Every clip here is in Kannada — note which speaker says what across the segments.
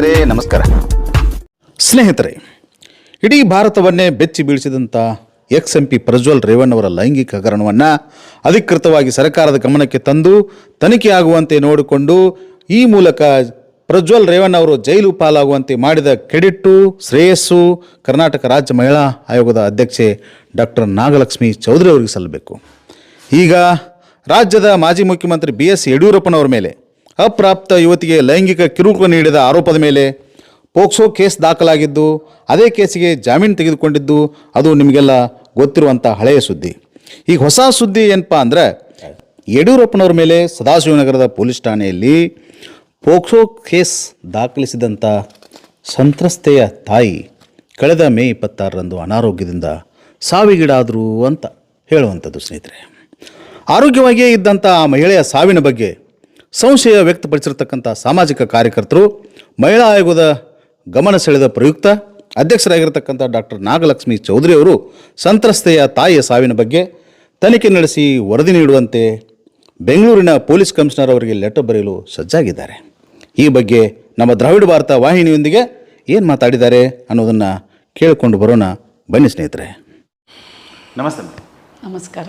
Speaker 1: ಸ್ನೇಹಿತರೆ, ನಮಸ್ಕಾರ. ಸ್ನೇಹಿತರೆ, ಇಡೀ ಭಾರತವನ್ನೇ ಬೆಚ್ಚಿ ಬೀಳಿಸಿದಂಥ ಎಕ್ಸ್ ಎಂ ಪಿ ಪ್ರಜ್ವಲ್ ರೇವಣ್ಣವರ ಲೈಂಗಿಕ ಹಗರಣವನ್ನು ಅಧಿಕೃತವಾಗಿ ಸರ್ಕಾರದ ಗಮನಕ್ಕೆ ತಂದು ತನಿಖೆ ಆಗುವಂತೆ ನೋಡಿಕೊಂಡು ಈ ಮೂಲಕ ಪ್ರಜ್ವಲ್ ರೇವಣ್ಣ ಅವರು ಜೈಲು ಪಾಲಾಗುವಂತೆ ಮಾಡಿದ ಕೆಡಿಟ್ಟು, ಶ್ರೇಯಸ್ಸು ಕರ್ನಾಟಕ ರಾಜ್ಯ ಮಹಿಳಾ ಆಯೋಗದ ಅಧ್ಯಕ್ಷೆ ಡಾಕ್ಟರ್ ನಾಗಲಕ್ಷ್ಮಿ ಚೌಧರಿ ಅವರಿಗೆ ಸಲ್ಲಬೇಕು ಈಗ ರಾಜ್ಯದ ಮಾಜಿ ಮುಖ್ಯಮಂತ್ರಿ ಬಿ ಎಸ್ ಯಡಿಯೂರಪ್ಪನವರ ಮೇಲೆ ಅಪ್ರಾಪ್ತ ಯುವತಿಗೆ ಲೈಂಗಿಕ ಕಿರುಕುಳ ನೀಡಿದ ಆರೋಪದ ಮೇಲೆ ಪೋಕ್ಸೋ ಕೇಸ್ ದಾಖಲಾಗಿದ್ದು, ಅದೇ ಕೇಸಿಗೆ ಜಾಮೀನು ತೆಗೆದುಕೊಂಡಿದ್ದು, ಅದು ನಿಮಗೆಲ್ಲ ಗೊತ್ತಿರುವಂಥ ಹಳೆಯ ಸುದ್ದಿ. ಈಗ ಹೊಸ ಸುದ್ದಿ ಏನಪ್ಪ ಅಂದರೆ, ಯಡಿಯೂರಪ್ಪನವ್ರ ಮೇಲೆ ಸದಾಶಿವನಗರದ ಪೊಲೀಸ್ ಠಾಣೆಯಲ್ಲಿ ಪೋಕ್ಸೋ ಕೇಸ್ ದಾಖಲಿಸಿದಂಥ ಸಂತ್ರಸ್ತೆಯ ತಾಯಿ ಕಳೆದ ಮೇ ಇಪ್ಪತ್ತಾರರಂದು ಅನಾರೋಗ್ಯದಿಂದ ಸಾವಿಗೀಡಾದರು ಅಂತ ಹೇಳುವಂಥದ್ದು ಸ್ನೇಹಿತರೆ. ಆರೋಗ್ಯವಾಗಿಯೇ ಇದ್ದಂಥ ಆ ಮಹಿಳೆಯ ಸಾವಿನ ಬಗ್ಗೆ ಸಂಶಯ ವ್ಯಕ್ತಪಡಿಸಿರತಕ್ಕಂಥ ಸಾಮಾಜಿಕ ಕಾರ್ಯಕರ್ತರು ಮಹಿಳಾ ಆಯೋಗದ ಗಮನ ಸೆಳೆದ ಪ್ರಯುಕ್ತ ಅಧ್ಯಕ್ಷರಾಗಿರ್ತಕ್ಕಂಥ ಡಾಕ್ಟರ್ ನಾಗಲಕ್ಷ್ಮಿ ಚೌಧರಿ ಅವರು ಸಂತ್ರಸ್ತೆಯ ತಾಯಿಯ ಸಾವಿನ ಬಗ್ಗೆ ತನಿಖೆ ನಡೆಸಿ ವರದಿ ನೀಡುವಂತೆ ಬೆಂಗಳೂರಿನ ಪೊಲೀಸ್ ಕಮಿಷನರ್ ಅವರಿಗೆ ಲೆಟರ್ ಬರೆಯಲು ಸಜ್ಜಾಗಿದ್ದಾರೆ. ಈ ಬಗ್ಗೆ ನಮ್ಮ ದ್ರಾವಿಡ ಭಾರತ ವಾಹಿನಿಯೊಂದಿಗೆ ಏನು ಮಾತಾಡಿದ್ದಾರೆ ಅನ್ನೋದನ್ನು ಕೇಳಿಕೊಂಡು ಬರೋಣ. ಬನ್ನಿ ಸ್ನೇಹಿತರೆ. ನಮಸ್ತೆ.
Speaker 2: ನಮಸ್ಕಾರ.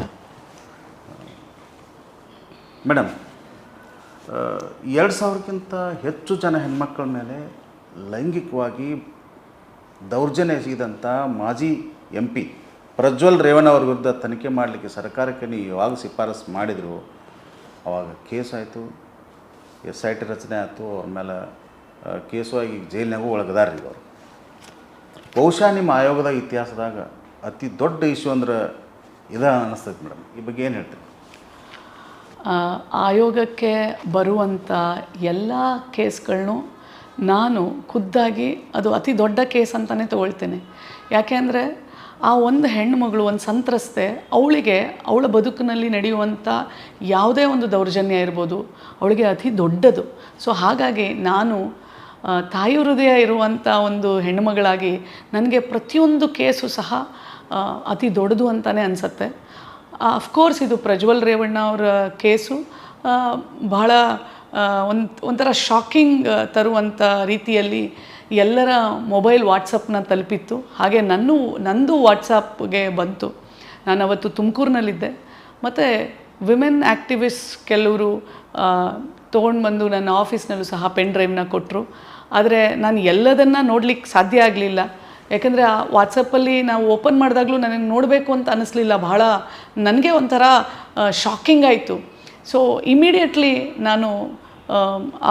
Speaker 1: ಮೇಡಮ್ ಎರಡು ಸಾವಿರಕ್ಕಿಂತ ಹೆಚ್ಚು ಜನ ಹೆಣ್ಮಕ್ಳ ಮೇಲೆ ಲೈಂಗಿಕವಾಗಿ ದೌರ್ಜನ್ಯ ಎಸಗಿದಂಥ ಮಾಜಿ ಎಂ ಪಿ ಪ್ರಜ್ವಲ್ ರೇವಣ್ಣ ಅವ್ರ ವಿರುದ್ಧ ತನಿಖೆ ಮಾಡಲಿಕ್ಕೆ ಸರ್ಕಾರಕ್ಕೆ ನೀವು ಯಾವಾಗ ಶಿಫಾರಸು ಮಾಡಿದರು, ಅವಾಗ ಕೇಸ್ ಆಯಿತು, ಎಸ್ ಐ ಟಿ ರಚನೆ ಆಯಿತು, ಅವ್ರ ಮೇಲೆ ಕೇಸು ಆಗಿ ಜೈಲಿನಾಗೂ ಒಳಗದಾರ್ರಿ ಅವರು ಬಹುಶಃ ನಿಮ್ಮ ಆಯೋಗದ ಇತಿಹಾಸದಾಗ ಅತಿ ದೊಡ್ಡ ಇಶ್ಯೂ ಅಂದ್ರೆ ಇದ ಅನ್ನಿಸ್ತೈತೆ ಮೇಡಮ್. ಈ ಬಗ್ಗೆ ಏನು ಹೇಳ್ತೀರಿ?
Speaker 2: ಆಯೋಗಕ್ಕೆ ಬರುವಂಥ ಎಲ್ಲ ಕೇಸ್ಗಳನ್ನು ನಾನು ಖುದ್ದಾಗಿ ಅದು ಅತಿ ದೊಡ್ಡ ಕೇಸ್ ಅಂತಲೇ ತೊಗೊಳ್ತೇನೆ. ಯಾಕೆ ಅಂದರೆ ಆ ಒಂದು ಹೆಣ್ಣುಮಗಳು, ಒಂದು ಸಂತ್ರಸ್ತೆ ಅವಳಿಗೆ, ಅವಳ ಬದುಕಿನಲ್ಲಿ ನಡೆಯುವಂಥ ಯಾವುದೇ ಒಂದು ದೌರ್ಜನ್ಯ ಇರ್ಬೋದು ಅವಳಿಗೆ ಅತಿ ದೊಡ್ಡದು. ಸೊ ಹಾಗಾಗಿ ನಾನು ತಾಯಿ ಹೃದಯ ಇರುವಂಥ ಒಂದು ಹೆಣ್ಣುಮಗಳಾಗಿ ನನಗೆ ಪ್ರತಿಯೊಂದು ಕೇಸು ಸಹ ಅತಿ ದೊಡ್ಡದು ಅಂತಲೇ ಅನಿಸುತ್ತೆ. ಅಫ್ಕೋರ್ಸ್ ಇದು ಪ್ರಜ್ವಲ್ ರೇವಣ್ಣ ಅವರ ಕೇಸು. ಬಹಳ ಒಂದು, ಒಂಥರ ಶಾಕಿಂಗ್ ತರುವಂಥ ರೀತಿಯಲ್ಲಿ ಎಲ್ಲರ ಮೊಬೈಲ್ ವಾಟ್ಸಪ್ನ ತಲುಪಿತ್ತು. ಹಾಗೆ ನನ್ನೂ, ನಂದು ವಾಟ್ಸಪ್ಗೆ ಬಂತು. ನಾನು ಅವತ್ತು ತುಮಕೂರಿನಲ್ಲಿದ್ದೆ. ಮತ್ತು ವಿಮೆನ್ ಆ್ಯಕ್ಟಿವಿಸ್ಟ್ ಕೆಲವರು ತೊಗೊಂಡು ಬಂದು ನನ್ನ ಆಫೀಸ್ನಲ್ಲೂ ಸಹ ಪೆನ್ ಡ್ರೈವ್ನ ಕೊಟ್ಟರು ಆದರೆ ನಾನು ಎಲ್ಲದನ್ನು ನೋಡಲಿಕ್ಕೆ ಸಾಧ್ಯ ಆಗಲಿಲ್ಲ. ಯಾಕಂದರೆ ಆ ವಾಟ್ಸಪ್ಪಲ್ಲಿ ನಾವು ಓಪನ್ ಮಾಡಿದಾಗಲೂ ನನಗೆ ನೋಡಬೇಕು ಅಂತ ಅನ್ನಿಸ್ಲಿಲ್ಲ ಬಹಳ ನನಗೆ ಒಂಥರ ಶಾಕಿಂಗ್ ಆಯಿತು. ಸೊ ಇಮಿಡಿಯೇಟ್ಲಿ ನಾನು,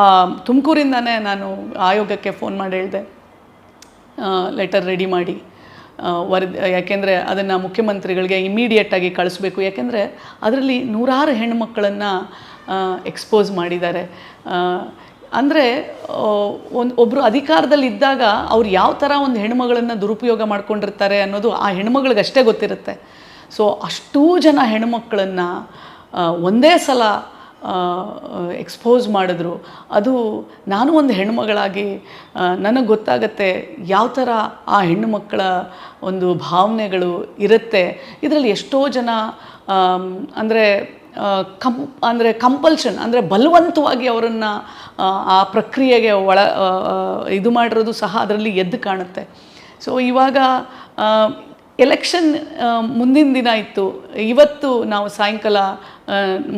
Speaker 2: ಆ ತುಮಕೂರಿಂದನೇ ನಾನು ಆಯೋಗಕ್ಕೆ ಫೋನ್ ಮಾಡಿ ಹೇಳಿದೆ. ಲೆಟರ್ ರೆಡಿ ಮಾಡಿ. ವರದಿ, ಯಾಕೆಂದರೆ ಅದನ್ನು ಮುಖ್ಯಮಂತ್ರಿಗಳಿಗೆ ಇಮಿಡಿಯೇಟಾಗಿ ಕಳಿಸ್ಬೇಕು. ಯಾಕೆಂದರೆ ಅದರಲ್ಲಿ ನೂರಾರು ಹೆಣ್ಮಕ್ಕಳನ್ನು ಎಕ್ಸ್ಪೋಸ್ ಮಾಡಿದ್ದಾರೆ. ಅಂದರೆ ಒಂದು ಒಬ್ಬರು ಅಧಿಕಾರದಲ್ಲಿ ಇದ್ದಾಗ ಅವ್ರು ಯಾವ ಥರ ಒಂದು ಹೆಣ್ಮಗಳನ್ನು ದುರುಪಯೋಗ ಮಾಡ್ಕೊಂಡಿರ್ತಾರೆ ಅನ್ನೋದು ಆ ಹೆಣ್ಮಗಳಿಗಷ್ಟೇ ಗೊತ್ತಿರುತ್ತೆ. ಸೊ ಅಷ್ಟೂ ಜನ ಹೆಣ್ಮಕ್ಳನ್ನು ಒಂದೇ ಸಲ ಎಕ್ಸ್ಪೋಸ್ ಮಾಡಿದ್ರು. ಅದು ನಾನು ಒಂದು ಹೆಣ್ಣುಮಗಳಾಗಿ ನನಗೆ ಗೊತ್ತಾಗತ್ತೆ ಯಾವ ಥರ ಆ ಹೆಣ್ಣು ಮಕ್ಕಳ ಒಂದು ಭಾವನೆಗಳು ಇರುತ್ತೆ. ಇದರಲ್ಲಿ ಎಷ್ಟೋ ಜನ ಅಂದರೆ ಕಂ ಅಂದರೆ ಕಂಪಲ್ಷನ್ ಅಂದರೆ ಬಲವಂತವಾಗಿ ಅವರನ್ನು, ಆ ಪ್ರಕ್ರಿಯೆಗೆ ಒಳ ಇದು ಮಾಡಿರೋದು ಸಹ ಅದರಲ್ಲಿ ಎದ್ದು ಕಾಣುತ್ತೆ. ಸೊ ಇವಾಗ ಎಲೆಕ್ಷನ್ ಮುಂದಿನ ದಿನ ಇತ್ತು. ಇವತ್ತು ನಾವು ಸಾಯಂಕಾಲ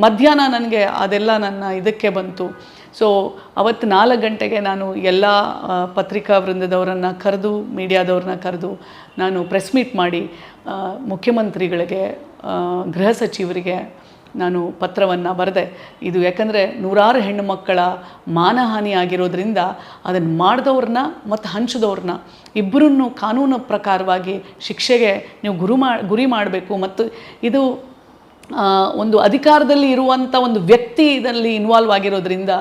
Speaker 2: ಮಧ್ಯಾಹ್ನ ನನಗೆ ಅದೆಲ್ಲ ನನ್ನ ಇದಕ್ಕೆ ಬಂತು. ಸೊ ಅವತ್ತು ನಾಲ್ಕು ಗಂಟೆಗೆ ನಾನು ಎಲ್ಲ ಪತ್ರಿಕಾ ವೃಂದದವರನ್ನು ಕರೆದು, ಮೀಡಿಯಾದವ್ರನ್ನ ಕರೆದು, ನಾನು ಪ್ರೆಸ್ ಮೀಟ್ ಮಾಡಿ ಮುಖ್ಯಮಂತ್ರಿಗಳಿಗೆ ಗೃಹ ಸಚಿವರಿಗೆ ನಾನು ಪತ್ರವನ್ನು ಬರೆದೆ. ಇದು ಯಾಕಂದರೆ ನೂರಾರು ಹೆಣ್ಣು ಮಕ್ಕಳ ಮಾನಹಾನಿ ಆಗಿರೋದ್ರಿಂದ ಅದನ್ನು ಮಾಡಿದವ್ರನ್ನ ಮತ್ತು ಹಂಚಿದವ್ರನ್ನ ಇಬ್ಬರನ್ನು ಕಾನೂನು ಪ್ರಕಾರವಾಗಿ ಶಿಕ್ಷೆಗೆ ನೀವು ಗುರು ಮಾ, ಗುರಿ ಮಾಡಬೇಕು ಮತ್ತು ಇದು ಒಂದು ಅಧಿಕಾರದಲ್ಲಿ ಇರುವಂಥ ಒಂದು ವ್ಯಕ್ತಿ ಇದರಲ್ಲಿ ಇನ್ವಾಲ್ವ್ ಆಗಿರೋದ್ರಿಂದ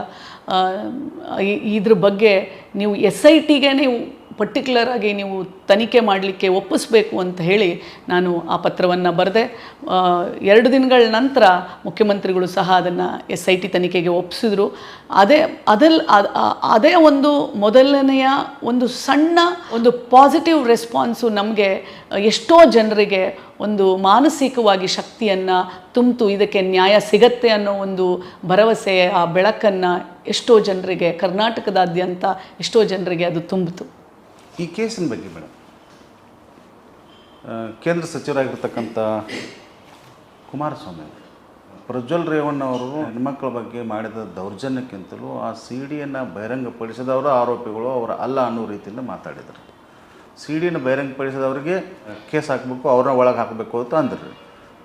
Speaker 2: ಇದ್ರ ಬಗ್ಗೆ ನೀವು ಎಸ್ ಐ ಟಿಗೆ ನೀವು ಪರ್ಟಿಕ್ಯುಲರ್ ಆಗಿ ನೀವು ತನಿಖೆ ಮಾಡಲಿಕ್ಕೆ ಒಪ್ಪಿಸ್ಬೇಕು ಅಂತ ಹೇಳಿ ನಾನು ಆ ಪತ್ರವನ್ನು ಬರೆದೆ. ಎರಡು ದಿನಗಳ ನಂತರ ಮುಖ್ಯಮಂತ್ರಿಗಳು ಸಹ ಅದನ್ನು ಎಸ್ ಐ ಟಿ ತನಿಖೆಗೆ ಒಪ್ಪಿಸಿದ್ರು ಅದೇ, ಅದಲ್ ಅದೇ ಒಂದು ಮೊದಲನೆಯ ಒಂದು ಸಣ್ಣ ಒಂದು ಪಾಸಿಟಿವ್ ರೆಸ್ಪಾನ್ಸು ನಮಗೆ ಎಷ್ಟೋ ಜನರಿಗೆ ಒಂದು ಮಾನಸಿಕವಾಗಿ ಶಕ್ತಿಯನ್ನು ತುಂಬಿತು. ಇದಕ್ಕೆ ನ್ಯಾಯ ಸಿಗತ್ತೆ ಅನ್ನೋ ಒಂದು ಭರವಸೆ ಆ ಬೆಳಕನ್ನು ಎಷ್ಟೋ ಜನರಿಗೆ, ಕರ್ನಾಟಕದಾದ್ಯಂತ ಎಷ್ಟೋ ಜನರಿಗೆ ಅದು ತುಂಬಿತು.
Speaker 1: ಈ ಕೇಸಿನ ಬಗ್ಗೆ ಮೇಡಮ್ ಕೇಂದ್ರ ಸಚಿವರಾಗಿರ್ತಕ್ಕಂಥ ಕುಮಾರಸ್ವಾಮಿ ಪ್ರಜ್ವಲ್ ರೇವಣ್ಣ ಅವರು ಹೆಣ್ಮಕ್ಳ ಬಗ್ಗೆ ಮಾಡಿದ ದೌರ್ಜನ್ಯಕ್ಕಿಂತಲೂ ಆ ಸಿ ಡಿಯನ್ನು ಬಹಿರಂಗಪಡಿಸಿದವರ ಆರೋಪಿಗಳು ಅವರು ಅಲ್ಲ ಅನ್ನೋ ರೀತಿಯಿಂದ ಮಾತಾಡಿದರು. ಸಿ ಡಿಯನ್ನು ಬಹಿರಂಗಪಡಿಸಿದವರಿಗೆ ಕೇಸ್ ಹಾಕಬೇಕು, ಅವ್ರನ್ನ ಒಳಗೆ ಹಾಕಬೇಕು ಅಂತ ಅಂದ್ರಿ.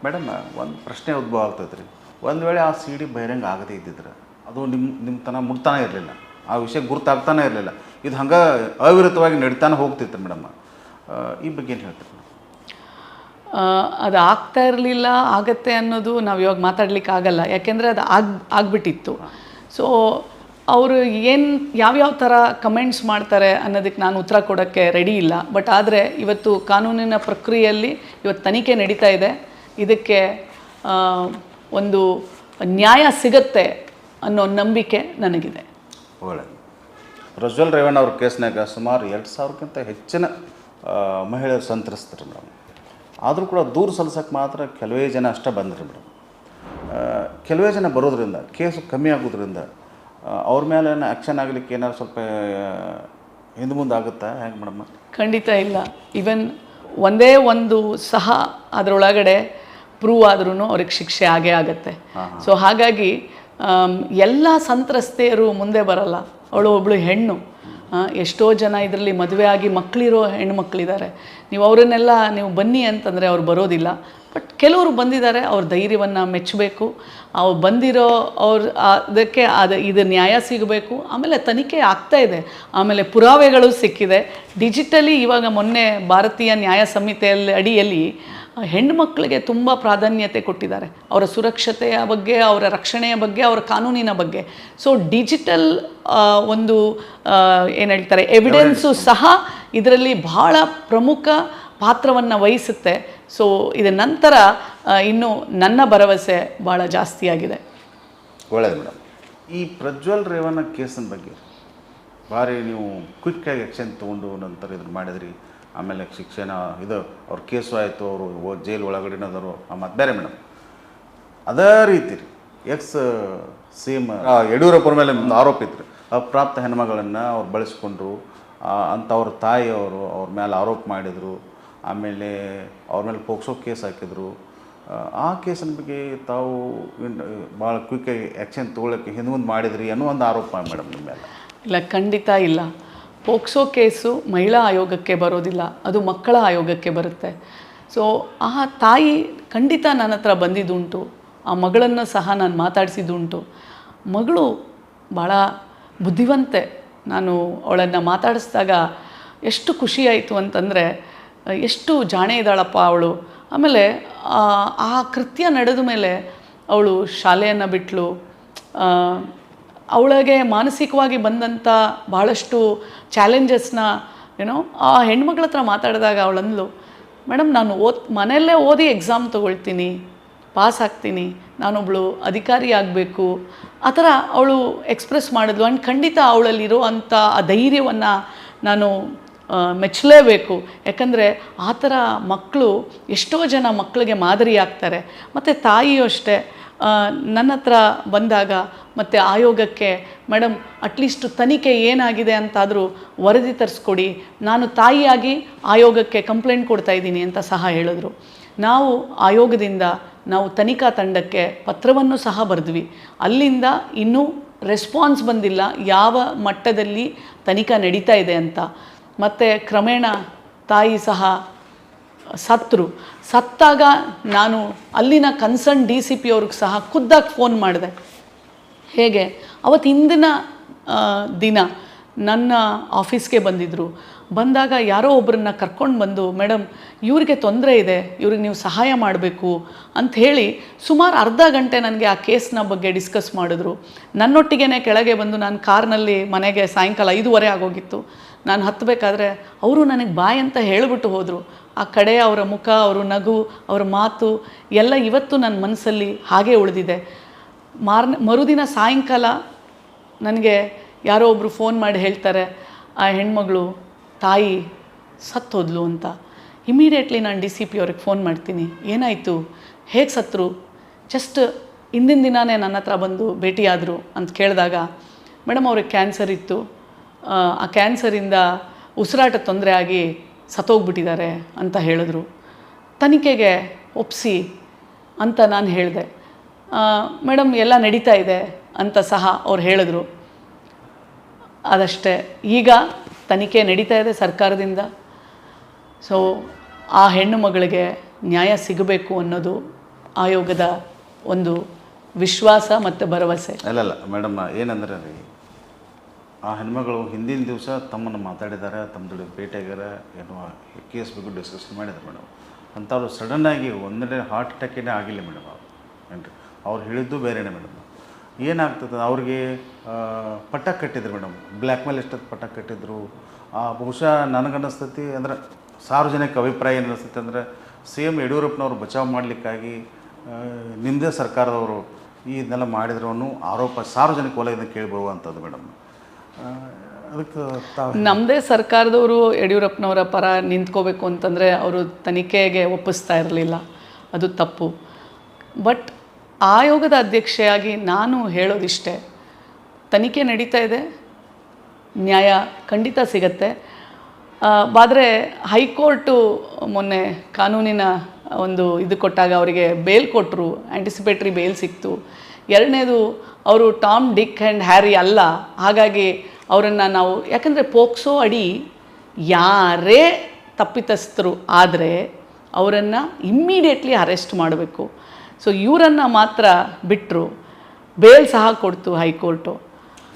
Speaker 1: ಮೇಡಮ್ ಒಂದು ಪ್ರಶ್ನೆ ಉದ್ಭವ ಆಗ್ತೈತೆ ರೀ ಒಂದು ವೇಳೆ ಆ ಸಿ ಡಿ ಬಹಿರಂಗ ಆಗದೇ ಇದ್ದಿದ್ರೆ ಅದು ನಿಮ್ಮ ನಿಮ್ಮ ತನ ಮುಟ್ತಾನೆ ಇರಲಿಲ್ಲ. ಆ ವಿಷಯ ಗುರುತಾಗ್ತಾನೆ ಇರಲಿಲ್ಲ. ಇದು ಹಂಗೆ ಅವಿರತವಾಗಿ ನಡೀತಾನೆ ಹೋಗ್ತಿತ್ತು ಮೇಡಮ್. ಈ ಬಗ್ಗೆ ಏನು ಹೇಳ್ತೀರಿ?
Speaker 2: ಅದು ಆಗ್ತಾ ಇರಲಿಲ್ಲ ಆಗತ್ತೆ ಅನ್ನೋದು ನಾವು ಇವಾಗ ಮಾತಾಡ್ಲಿಕ್ಕೆ ಆಗಲ್ಲ. ಯಾಕೆಂದರೆ ಅದು ಆಗ್ ಆಗ್ಬಿಟ್ಟಿತ್ತು. ಸೊ ಅವರು ಏನು ಯಾವ್ಯಾವ ಥರ ಕಮೆಂಟ್ಸ್ ಮಾಡ್ತಾರೆ ಅನ್ನೋದಕ್ಕೆ ನಾನು ಉತ್ತರ ಕೊಡೋಕ್ಕೆ ರೆಡಿ ಇಲ್ಲ. ಬಟ್ ಆದರೆ ಇವತ್ತು ಕಾನೂನಿನ ಪ್ರಕ್ರಿಯೆಯಲ್ಲಿ ಇವತ್ತು ತನಿಖೆ ನಡೀತಾ ಇದೆ. ಇದಕ್ಕೆ ಒಂದು ನ್ಯಾಯ ಸಿಗತ್ತೆ ಅನ್ನೋ ನಂಬಿಕೆ ನನಗಿದೆ.
Speaker 1: ಒಳ್ಳೆಯದು ಪ್ರಜ್ವಲ್ ರೇವಣ್ಣ ಅವ್ರ ಕೇಸ್ನಾಗ ಸುಮಾರು ಎರಡು ಸಾವಿರಕ್ಕಿಂತ ಹೆಚ್ಚಿನ ಮಹಿಳೆಯರು ಸಂತ್ರಸ್ತರು ಮೇಡಮ್. ಆದರೂ ಕೂಡ ದೂರ ಸಲ್ಲಿಸೋಕೆ ಮಾತ್ರ ಕೆಲವೇ ಜನ ಅಷ್ಟೇ ಬಂದರು ಮೇಡಮ್. ಕೆಲವೇ ಜನ ಬರೋದ್ರಿಂದ ಕೇಸು ಕಮ್ಮಿ ಆಗೋದ್ರಿಂದ ಅವ್ರ ಮೇಲೆ ಆ್ಯಕ್ಷನ್ ಆಗಲಿಕ್ಕೆ ಏನಾದ್ರು ಸ್ವಲ್ಪ ಹಿಂದೆ ಮುಂದೆ ಆಗುತ್ತಾ? ಹೇಗೆ ಮೇಡಮ್?
Speaker 2: ಖಂಡಿತ ಇಲ್ಲ. ಈವನ್ ಒಂದೇ ಒಂದು ಸಹ ಅದರೊಳಗಡೆ ಪ್ರೂವ್ ಆದ್ರೂ ಅವ್ರಿಗೆ ಶಿಕ್ಷೆ ಆಗೇ ಆಗತ್ತೆ. ಸೊ ಹಾಗಾಗಿ ಎಲ್ಲ ಸಂತ್ರಸ್ತೆಯರು ಮುಂದೆ ಬರಲ್ಲ. ಅವಳು ಒಬ್ಬಳು ಹೆಣ್ಣು. ಎಷ್ಟೋ ಜನ ಇದರಲ್ಲಿ ಮದುವೆ ಆಗಿ ಮಕ್ಕಳಿರೋ ಹೆಣ್ಮಕ್ಳಿದ್ದಾರೆ ನೀವು ಅವರನ್ನೆಲ್ಲ ನೀವು ಬನ್ನಿ ಅಂತಂದರೆ ಅವ್ರು ಬರೋದಿಲ್ಲ. ಬಟ್ ಕೆಲವರು ಬಂದಿದ್ದಾರೆ, ಅವ್ರ ಧೈರ್ಯವನ್ನು ಮೆಚ್ಚಬೇಕು. ಅವ್ರು ಬಂದಿರೋ ಅವ್ರ ಅದಕ್ಕೆ ಅದು, ಇದು ನ್ಯಾಯ ಸಿಗಬೇಕು. ಆಮೇಲೆ ತನಿಖೆ ಆಗ್ತಾ ಇದೆ. ಆಮೇಲೆ ಪುರಾವೆಗಳು ಸಿಕ್ಕಿದೆ. ಡಿಜಿಟಲಿ ಇವಾಗ ಮೊನ್ನೆ ಭಾರತೀಯ ನ್ಯಾಯ ಸಂಹಿತೆಯಲ್ಲಿ, ಅಡಿಯಲ್ಲಿ ಹೆಣ್ಣುಮಕ್ಕಳಿಗೆ ತುಂಬ ಪ್ರಾಧಾನ್ಯತೆ ಕೊಟ್ಟಿದ್ದಾರೆ. ಅವರ ಸುರಕ್ಷತೆಯ ಬಗ್ಗೆ ಅವರ ರಕ್ಷಣೆಯ ಬಗ್ಗೆ ಅವರ ಕಾನೂನಿನ ಬಗ್ಗೆ. ಸೊ ಡಿಜಿಟಲ್ ಒಂದು ಏನು ಹೇಳ್ತಾರೆ ಎವಿಡೆನ್ಸು ಸಹ ಇದರಲ್ಲಿ ಬಹಳ ಪ್ರಮುಖ ಪಾತ್ರವನ್ನು ವಹಿಸುತ್ತೆ. ಸೊ ಇದರ ನಂತರ ಇನ್ನು ನನ್ನ ಭರವಸೆ ಭಾಳ ಜಾಸ್ತಿಯಾಗಿದೆ.
Speaker 1: ಒಳ್ಳೆಯದು ಮೇಡಮ್. ಈ ಪ್ರಜ್ವಲ್ ರೇವಣ್ಣ ಕೇಸಿನ ಬಗ್ಗೆ ಭಾರಿ ನೀವು ಕ್ವಿಕ್ಕಾಗಿ ಆ್ಯಕ್ಷನ್ ತೊಗೊಂಡು ನಂತರ ಇದನ್ನು ಮಾಡಿದ್ರಿ. ಆಮೇಲೆ ಶಿಕ್ಷಣ ಇದು ಅವ್ರ ಕೇಸು ಆಯಿತು ಅವರು ಜೈಲು ಒಳಗಡೆನದರು ಮತ್ತು ಬೇರೆ ಮೇಡಮ್. ಅದೇ ರೀತಿ ರೀ ಎಕ್ಸ್ ಸಿ ಎಂ ಯಡಿಯೂರಪ್ಪರ ಮೇಲೆ ಒಂದು ಆರೋಪ ಇತ್ತು ಅಪ್ರಾಪ್ತ ಹೆಣ್ಮಗಳನ್ನು ಅವ್ರು ಬಳಸ್ಕೊಂಡ್ರು ಅಂಥವ್ರ ತಾಯಿಯವರು ಅವ್ರ ಮೇಲೆ ಆರೋಪ ಮಾಡಿದರು ಆಮೇಲೆ ಅವ್ರ ಮೇಲೆ ಪೋಕ್ಸೋ ಕೇಸ್ ಹಾಕಿದ್ರು. ಆ, ಆ ಕೇಸಿನ ಬಗ್ಗೆ ತಾವು ಭಾಳ ಕ್ವಿಕ್ಕಾಗಿ ಆ್ಯಕ್ಷನ್ ತೊಗೊಳಕ್ಕೆ ಹಿಂದೆ ಮುಂದೆ ಮಾಡಿದ್ರಿ ಅನ್ನೋ ಒಂದು ಆರೋಪ ಮೇಡಮ್ ನಿಮ್ಮ ಮೇಲೆ.
Speaker 2: ಇಲ್ಲ ಖಂಡಿತ ಇಲ್ಲ. ಪೋಕ್ಸೋ ಕೇಸು ಮಹಿಳಾ ಆಯೋಗಕ್ಕೆ ಬರೋದಿಲ್ಲ, ಅದು ಮಕ್ಕಳ ಆಯೋಗಕ್ಕೆ ಬರುತ್ತೆ. ಸೊ ಆ ತಾಯಿ ಖಂಡಿತ ನನ್ನ ಹತ್ರ ಬಂದಿದ್ದುಂಟು. ಆ ಮಗಳನ್ನು ಸಹ ನಾನು ಮಾತಾಡಿಸಿದ್ದುಂಟು. ಮಗಳು ಭಾಳ ಬುದ್ಧಿವಂತೆ. ನಾನು ಅವಳನ್ನು ಮಾತಾಡಿಸಿದಾಗ ಎಷ್ಟು ಖುಷಿಯಾಯಿತು ಅಂತಂದರೆ, ಎಷ್ಟು ಜಾಣೆ ಇದ್ದಾಳಪ್ಪ ಅವಳು. ಆಮೇಲೆ, ಆ ಕೃತ್ಯ ನಡೆದ ಮೇಲೆ ಅವಳು ಶಾಲೆಯನ್ನು ಬಿಟ್ಟಳು ಅವಳಿಗೆ ಮಾನಸಿಕವಾಗಿ ಬಂದಂಥ ಭಾಳಷ್ಟು ಚಾಲೆಂಜಸ್ನ ಏನೋ ಆ ಹೆಣ್ಮಕ್ಳ ಹತ್ರ ಮಾತಾಡಿದಾಗ ಅವಳಂದ್ಲು ಮೇಡಮ್ ನಾನು ಓದ್, ಮನೆಯಲ್ಲೇ ಓದಿ ಎಕ್ಸಾಮ್ ತೊಗೊಳ್ತೀನಿ ಪಾಸ್ ಆಗ್ತೀನಿ ನಾನೊಬ್ಬಳು ಅಧಿಕಾರಿ ಆಗಬೇಕು. ಆ ಥರ ಅವಳು ಎಕ್ಸ್ಪ್ರೆಸ್ ಮಾಡಿದ್ಲು. ಆ್ಯಂಡ್ ಖಂಡಿತ ಅವಳಲ್ಲಿರೋ ಅಂಥ ಆ ಧೈರ್ಯವನ್ನು ನಾನು ಮೆಚ್ಚಲೇಬೇಕು. ಯಾಕಂದರೆ ಆ ಥರ ಮಕ್ಕಳು ಎಷ್ಟೋ ಜನ ಮಕ್ಕಳಿಗೆ ಮಾದರಿ ಆಗ್ತಾರೆ ಮತ್ತು ತಾಯಿಯೂ ಅಷ್ಟೇ. ನನ್ನ ಹತ್ರ ಬಂದಾಗ ಮತ್ತು ಆಯೋಗಕ್ಕೆ ಮೇಡಮ್ ಅಟ್ಲೀಸ್ಟ್ ತನಿಖೆ ಏನಾಗಿದೆ ಅಂತಾದರೂ ವರದಿ ತರಿಸ್ಕೊಡಿ. ನಾನು ತಾಯಿಯಾಗಿ ಆಯೋಗಕ್ಕೆ ಕಂಪ್ಲೇಂಟ್ ಕೊಡ್ತಾ ಇದ್ದೀನಿ, ಅಂತ ಸಹ ಹೇಳಿದ್ರು. ನಾವು ಆಯೋಗದಿಂದ ನಾವು ತನಿಖಾ ತಂಡಕ್ಕೆ ಪತ್ರವನ್ನು ಸಹ ಬರೆದ್ವಿ. ಅಲ್ಲಿಂದ ಇನ್ನೂ ರೆಸ್ಪಾನ್ಸ್ ಬಂದಿಲ್ಲ, ಯಾವ ಮಟ್ಟದಲ್ಲಿ ತನಿಖಾ ನಡೀತಾ ಇದೆ ಅಂತ. ಮತ್ತು ಕ್ರಮೇಣ ತಾಯಿ ಸಹ ಸತ್ತರು ಸತ್ತಾಗ ನಾನು ಅಲ್ಲಿನ ಕನ್ಸರ್ನ್ ಡಿ ಸಿ ಪಿ ಅವ್ರಿಗೆ ಸಹ ಖುದ್ದಾಗಿ ಫೋನ್ ಮಾಡಿದೆ. ಹೇಗೆ? ಅವತ್ತು ಹಿಂದಿನ ದಿನ ನನ್ನ ಆಫೀಸ್ಗೆ ಬಂದಿದ್ದರು ಬಂದಾಗ ಯಾರೋ ಒಬ್ಬರನ್ನ ಕರ್ಕೊಂಡು ಬಂದು ಮೇಡಮ್ ಇವರಿಗೆ ತೊಂದರೆ ಇದೆ, ಇವ್ರಿಗೆ ನೀವು ಸಹಾಯ ಮಾಡಬೇಕು ಅಂತ ಹೇಳಿ ಸುಮಾರು ಅರ್ಧ ಗಂಟೆ ನನಗೆ ಆ ಕೇಸ್ನ ಬಗ್ಗೆ ಡಿಸ್ಕಸ್ ಮಾಡಿದ್ರು. ನನ್ನೊಟ್ಟಿಗೆ ಕೆಳಗೆ ಬಂದು ನಾನು ಕಾರ್ನಲ್ಲಿ ಮನೆಗೆ ಸಾಯಂಕಾಲ ಐದೂವರೆ ಆಗೋಗಿತ್ತು. ನಾನು ಹತ್ತಬೇಕಾದ್ರೆ ಅವರು ನನಗೆ ಬಾಯ್ ಅಂತ ಹೇಳಿಬಿಟ್ಟು ಹೋದರು. ಆ ಕಡೆ ಅವರ ಮುಖ, ಅವರ ನಗು, ಅವರ ಮಾತು ಎಲ್ಲ ಇವತ್ತು ನನ್ನ ಮನಸ್ಸಲ್ಲಿ ಹಾಗೆ ಉಳಿದಿದೆ. ಮಾರ್ನ, ಮರುದಿನ ಸಾಯಂಕಾಲ ನನಗೆ ಯಾರೋ ಒಬ್ಬರು ಫೋನ್ ಮಾಡಿ ಹೇಳ್ತಾರೆ, ಆ ಹೆಣ್ಮಗಳು ತಾಯಿ ಸತ್ತೋದ್ಲು ಅಂತ. ಇಮಿಡಿಯೇಟ್ಲಿ ನಾನು ಡಿ ಸಿ ಪಿ ಅವ್ರಿಗೆ ಫೋನ್ ಮಾಡ್ತೀನಿ. ಏನಾಯಿತು? ಹೇಗೆ ಸತ್ತರು ಜಸ್ಟ್ ಹಿಂದಿನ ದಿನಾನೇ ನನ್ನ ಹತ್ರ ಬಂದು ಭೇಟಿಯಾದರು ಅಂತ ಕೇಳಿದಾಗ, ಮೇಡಮ್ ಅವ್ರಿಗೆ ಕ್ಯಾನ್ಸರ್ ಇತ್ತು. ಆ, ಕ್ಯಾನ್ಸರಿಂದ ಉಸಿರಾಟ ತೊಂದರೆ ಆಗಿ ಸತ್ತೋಗ್ಬಿಟ್ಟಿದ್ದಾರೆ ಅಂತ ಹೇಳಿದ್ರು. ತನಿಖೆಗೆ ಒಪ್ಪಿಸಿ ಅಂತ ನಾನು ಹೇಳಿದೆ. ಮೇಡಮ್ ಎಲ್ಲ ನಡೀತಾ ಇದೆ ಅಂತ ಸಹ ಅವ್ರು ಹೇಳಿದ್ರು. ಅದಷ್ಟೇ. ಈಗ ತನಿಖೆ ನಡೀತಾ ಇದೆ ಸರ್ಕಾರದಿಂದ. ಸೊ ಆ ಹೆಣ್ಣು ಮಗಳಿಗೆ ನ್ಯಾಯ ಸಿಗಬೇಕು ಅನ್ನೋದು ಆಯೋಗದ ಒಂದು ವಿಶ್ವಾಸ ಮತ್ತು ಭರವಸೆ.
Speaker 1: ಅಲ್ಲಲ್ಲ ಅಲ್ಲ ಮೇಡಮ್ ಏನಂದ್ರೆ ಆ ಹೆಣ್ಮಗಳು ಹಿಂದಿನ ದಿವಸ ತಮ್ಮನ್ನು ಮಾತಾಡಿದ್ದಾರೆ ತಮ್ಮ ಜೊತೆ ಭೇಟಿಯಾಗ್ಯಾರ ಏನೋ ಕೇಸ್ ಬಗ್ಗೆ ಡಿಸ್ಕಷನ್ ಮಾಡಿದ್ರು ಮೇಡಮ್. ಅಂಥವ್ರು ಸಡನ್ನಾಗಿ ಒಂದನೇ ಹಾರ್ಟ್ ಅಟ್ಯಾಕೇನೇ ಆಗಿಲ್ಲ ಮೇಡಮ್ ಅವ್ರು. ರೀ ಅವ್ರು ಹೇಳಿದ್ದು ಬೇರೆನೇ ಮೇಡಮ್. ಏನಾಗ್ತದೆ? ಅವ್ರಿಗೆ ಪಟ್ಟ ಕಟ್ಟಿದ್ರು ಮೇಡಮ್. ಬ್ಲ್ಯಾಕ್ ಮೇಲ್ ಎಷ್ಟೊತ್ತು ಪಟ್ಟ ಕಟ್ಟಿದ್ರು? ಆ, ಬಹುಶಃ ನನಗನ್ನಿಸ್ತೈತಿ ಅಂದ್ರೆ ಸಾರ್ವಜನಿಕ ಅಭಿಪ್ರಾಯ ಏನು ಅನಿಸ್ತೈತೆ ಅಂದರೆ ಸಿ ಎಂ ಯಡಿಯೂರಪ್ಪನವ್ರು ಬಚಾವ್ ಮಾಡಲಿಕ್ಕಾಗಿ ನಿಮ್ಮದೇ ಸರ್ಕಾರದವರು ಇದನ್ನೆಲ್ಲ ಮಾಡಿದ್ರು ಆರೋಪ ಸಾರ್ವಜನಿಕ ವಲಯದಿಂದ ಕೇಳಿಬರುವಂಥದ್ದು ಮೇಡಮ್.
Speaker 2: ನಮ್ಮದೇ ಸರ್ಕಾರದವರು ಯಡಿಯೂರಪ್ಪನವರ ಪರ ನಿಂತ್ಕೋಬೇಕು ಅಂತಂದರೆ ಅವರು ತನಿಖೆಗೆ ಒಪ್ಪಿಸ್ತಾ ಇರಲಿಲ್ಲ. ಅದು ತಪ್ಪು. ಬಟ್ ಆಯೋಗದ ಅಧ್ಯಕ್ಷೆಯಾಗಿ ನಾನು ಹೇಳೋದಿಷ್ಟೇ, ತನಿಖೆ ನಡೀತಾ ಇದೆ, ನ್ಯಾಯ ಖಂಡಿತ ಸಿಗತ್ತೆ. ಆದರೆ ಹೈಕೋರ್ಟು ಮೊನ್ನೆ ಕಾನೂನಿನ ಒಂದು ಇದು ಕೊಟ್ಟಾಗ ಅವರಿಗೆ ಬೇಲ್ ಕೊಟ್ಟರು ಆ್ಯಂಟಿಸಿಪೇಟ್ರಿ ಬೇಲ್ ಸಿಕ್ತು. ಎರಡನೇದು ಅವರು ಟಾಮ್ ಡಿಕ್ ಆ್ಯಂಡ್ ಹ್ಯಾರಿ ಅಲ್ಲ. ಹಾಗಾಗಿ ಅವರನ್ನು ನಾವು ಯಾಕಂದರೆ ಪೋಕ್ಸೋ ಅಡಿ ಯಾರೇ ತಪ್ಪಿತಸ್ಥರು ಆದರೆ ಅವರನ್ನು ಇಮ್ಮಿಡಿಯೇಟ್ಲಿ ಅರೆಸ್ಟ್ ಮಾಡಬೇಕು. ಸೊ ಇವರನ್ನು ಮಾತ್ರ ಬಿಟ್ಟರು ಬೇಲ್ ಸಹ ಕೊಡ್ತು ಹೈಕೋರ್ಟು.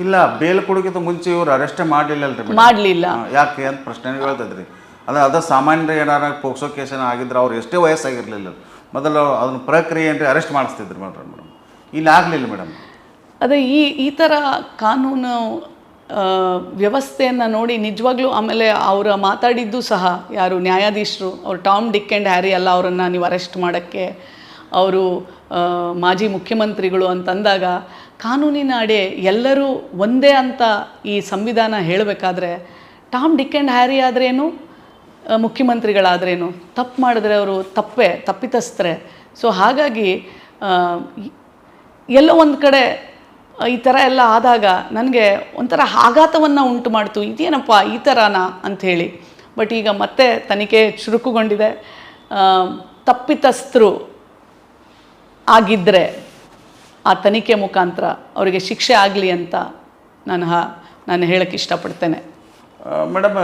Speaker 1: ಇಲ್ಲ ಬೇಲ್ ಕೊಡೋಕ್ಕಿಂತ ಮುಂಚೆ ಇವರು ಅರೆಸ್ಟೇ ಮಾಡಲಿಲ್ಲ.
Speaker 2: ಮಾಡಲಿಲ್ಲ
Speaker 1: ಯಾಕೆ ಅಂತ ಪ್ರಶ್ನೆ ಹೇಳ್ತದ್ರಿ. ಅದೇ ಅದ ಸಾಮಾನ್ಯ ಏನಾರ ಪೋಕ್ಸೋ ಕೇಸನ ಆಗಿದ್ರೆ ಅವ್ರು ಎಷ್ಟೇ ವಯಸ್ಸಾಗಿರಲಿಲ್ಲ. ಮೊದಲು ಅದನ್ನ ಪ್ರಕ್ರಿಯೆ ಅಂದರೆ ಅರೆಸ್ಟ್ ಮಾಡಿಸ್ತಿದ್ರು ಮೇಡಮ್ ಮೇಡಮ್. ಇಲ್ಲಿ ಆಗಲಿಲ್ಲ ಮೇಡಮ್.
Speaker 2: ಅದೇ ಈ ಈ ಥರ ಕಾನೂನು ವ್ಯವಸ್ಥೆಯನ್ನು ನೋಡಿ ನಿಜವಾಗ್ಲೂ ಆಮೇಲೆ ಅವರ ಮಾತಾಡಿದ್ದು ಸಹ ಯಾರು ನ್ಯಾಯಾಧೀಶರು, ಅವ್ರು ಟಾಮ್, ಡಿಕ್ ಆ್ಯಂಡ್ ಹ್ಯಾರಿ ಅಲ್ಲ ಅವರನ್ನು ನೀವು ಅರೆಸ್ಟ್ ಮಾಡೋಕ್ಕೆ, ಅವರು ಮಾಜಿ ಮುಖ್ಯಮಂತ್ರಿಗಳು ಅಂತಂದಾಗ ಕಾನೂನಿನ ಅಡಿ ಎಲ್ಲರೂ ಒಂದೇ ಅಂತ ಈ ಸಂವಿಧಾನ ಹೇಳಬೇಕಾದ್ರೆ ಟಾಮ್, ಡಿಕ್ ಆ್ಯಂಡ್ ಹ್ಯಾರಿ ಆದ್ರೇನು ಮುಖ್ಯಮಂತ್ರಿಗಳಾದ್ರೇನು, ತಪ್ಪು ಮಾಡಿದ್ರೆ ಅವರು ತಪ್ಪೇ ತಪ್ಪಿತಸ್ತ್ರೆ ಸೊ ಹಾಗಾಗಿ ಎಲ್ಲೋ ಒಂದು ಕಡೆ ಈ ಥರ ಎಲ್ಲ ಆದಾಗ ನನಗೆ ಒಂಥರ ಆಘಾತವನ್ನು ಉಂಟು ಮಾಡ್ತು. ಇದೇನಪ್ಪ ಈ ಥರನಾ ಅಂಥೇಳಿ ಬಟ್ ಈಗ ಮತ್ತೆ ತನಿಖೆ ಚುರುಕುಗೊಂಡಿದೆ. ತಪ್ಪಿತಸ್ಥರು ಆಗಿದ್ದರೆ ಆ ತನಿಖೆ ಮುಖಾಂತರ ಅವರಿಗೆ ಶಿಕ್ಷೆ ಆಗಲಿ ಅಂತ ನಾನು ಹಾ ನಾನು ಹೇಳಕ್ಕೆ ಇಷ್ಟಪಡ್ತೇನೆ.
Speaker 1: ಮೇಡಮ್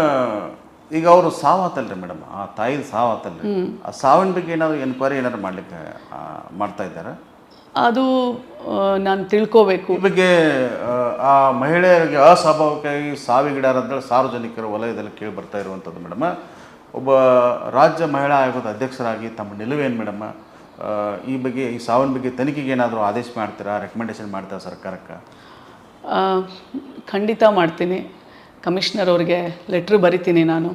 Speaker 1: ಈಗ ಅವರು ಸಾವಾತಲ್ರಿ ಮೇಡಮ್ ಆ ತಾಯಿ ಸಾವಾತಲ್ರಿ. ಆ ಸಾವಿನ ಬಗ್ಗೆ ಏನಾದರೂ ಎನ್ಕ್ವೈರಿ ಏನಾದ್ರು ಮಾಡ್ಲಿಕ್ಕೆ ಮಾಡ್ತಾ ಇದ್ದಾರೆ?
Speaker 2: ಅದು ನಾನು ತಿಳ್ಕೋಬೇಕು.
Speaker 1: ಬಗ್ಗೆ ಆ, ಮಹಿಳೆಯರಿಗೆ ಅಸ್ವಾಭಾವಿಕವಾಗಿ ಸಾವಿಗಿಡಾರಂತೇಳಿ ಸಾರ್ವಜನಿಕರ ವಲಯದಲ್ಲಿ ಕೇಳಿ ಬರ್ತಾ ಇರುವಂಥದ್ದು ಮೇಡಮ್. ಒಬ್ಬ ರಾಜ್ಯ ಮಹಿಳಾ ಆಯೋಗದ ಅಧ್ಯಕ್ಷರಾಗಿ ತಮ್ಮ ನಿಲುವೇನು ಮೇಡಮ್? ಈ ಬಗ್ಗೆ ಈ ಸಾವಿನ ಬಗ್ಗೆ ತನಿಖೆಗೆ ಏನಾದರೂ ಆದೇಶ ಮಾಡ್ತೀರಾ? ರೆಕಮೆಂಡೇಶನ್ ಮಾಡ್ತೀರಾ ಸರ್ಕಾರಕ್ಕೆ?
Speaker 2: ಖಂಡಿತ ಮಾಡ್ತೀನಿ. ಕಮಿಷ್ನರ್ ಅವ್ರಿಗೆ ಲೆಟ್ರ್ ಬರಿತೀನಿ ನಾನು.